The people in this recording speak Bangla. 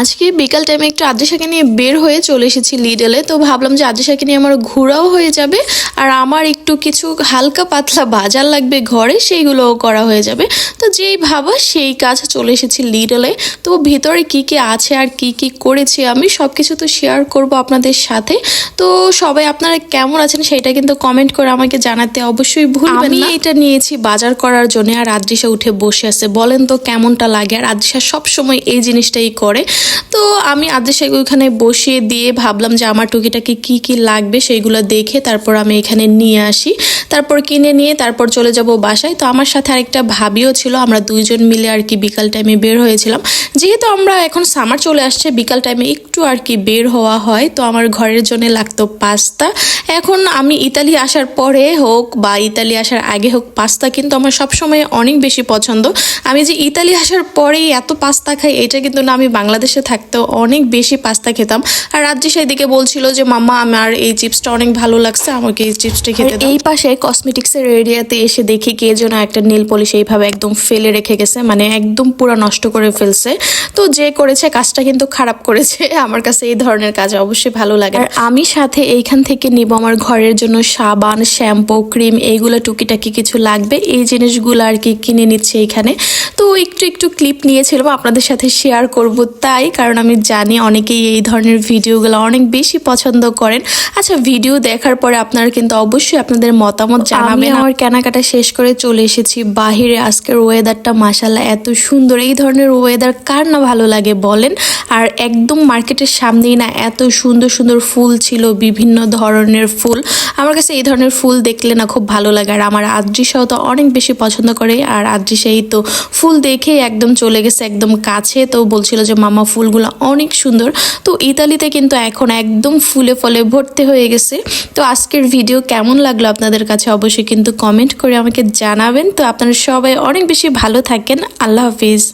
আজকে বিকাল টাইমে একটু আদ্রিসাকে নিয়ে বের হয়ে চলে এসেছি লিডলে তো ভাবলাম যে আদ্রিসাকে নিয়ে আমার ঘোরাও হয়ে যাবে আর আমার একটু কিছু হালকা পাতলা বাজার লাগবে ঘরে সেইগুলোও করা হয়ে যাবে। তো যেই ভাবা সেই কাজ চলে এসেছি লিডলে তো ভিতরে কি কি আছে আর কি কি করেছি আমি সব কিছু তো শেয়ার করব আপনাদের সাথে। তো সবাই আপনারা কেমন আছেন সেটা কিন্তু কমেন্ট করে আমাকে জানাতে অবশ্যই ভুলবেন আমি না। এটা নিয়েছি বাজার করার জন্য আর আদ্রিসা উঠে বসে আছে। বলেন তো কেমনটা লাগে আর আদ্রিসা সবসময় এই জিনিসটাই করে। তো আমি আদ্রিসাকে ওইখানে বসিয়ে দিয়ে ভাবলাম যে আমার টুকিটাকি কি কি লাগবে সেইগুলো দেখে তারপর আমি এখানে নিয়ে আসি। তারপর কিনে নিয়ে তারপর চলে যাব বাসায়। তো আমার সাথে আরেকটা ভাবিও ছিল, আমরা দুইজন মিলে আর কি বিকাল টাইমে বের হয়েছিলাম। যেহেতু আমরা এখন সামার চলে আসছে, বিকাল টাইমে একটু আর কি বের হওয়া হয়। তো আমার ঘরের জন্য লাগতো পাস্তা। এখন আমি ইতালি আসার পরে হোক বা ইতালি আসার আগে হোক, পাস্তা কিন্তু আমার সবসময় অনেক বেশি পছন্দ। আমি যে ইতালি আসার পরেই এত পাস্তা খাই, এটা কিন্তু না আমি বাংলাদেশে থাকতেও অনেক বেশি পাস্তা খেতাম। আর রাজ্যে সেদিকে বলছিল যে মাম্মা আমার এই চিপসটা অনেক ভালো লাগছে আমাকে এই চিপসটা খেতে এই পাশে কসমেটিক্সের এরিয়াতে এসে দেখি কে যেন একটা নীল পলিশ এইভাবে একদম ফেলে রেখে গেছে মানে একদম পুরো নষ্ট করে ফেলছে। তো যে করেছে কাজটা কিন্তু খারাপ করেছে। আমার কাছে এই ধরনের কাজ অবশ্যই ভালো লাগে আর আমি সাথে এইখান থেকে নিব আমার ঘরের জন্য সাবান শ্যাম্পু ক্রিম এইগুলো টুকিটাকি কিছু লাগবে। এই জিনিসগুলো আর কি কিনে নিচ্ছে এইখানে তো একটু একটু ক্লিপ নিয়েছিলাম আপনাদের সাথে শেয়ার করব তাই কারণ আমি জানি অনেকেই এই ধরনের ভিডিওগুলো অনেক বেশি পছন্দ করেন। আচ্ছা ভিডিও দেখার পরে আপনারা কিন্তু অবশ্যই আপনাদের মতামত জানাবেন। আমার কেনাকাটা শেষ করে চলে এসেছি। বাহিরে আজকের ওয়েদারটা মাসাল্লাহ এত সুন্দর। এই ধরনের ওয়েদার কার না ভালো লাগে বলেন? আর একদম মার্কেটের সামনেই না এত সুন্দর সুন্দর ফুল ছিল বিভিন্ন ধরনের ফুল। আমার কাছে এই ধরনের ফুল দেখলে না খুব ভালো লাগে। আর আমার আদ্রিসাও তো অনেক বেশি পছন্দ করে। আর আদ্রিসাই তো ফুল দেখে একদম চলে গেছে একদম কাছে। তো বলছিল যে মামা ফুলগুলো অনেক সুন্দর। তো ইতালিতে কিন্তু এখন একদম ফুলে ফলে ভর্তি হয়ে গেছে। তো আজকের ভিডিও কেমন লাগল আপনাদের কাছে অবশ্যই কিন্তু কমেন্ট করে আমাকে জানাবেন। তো আপনারা সবাই অনেক বেশি ভালো থাকেন। আল্লাহ হাফিজ।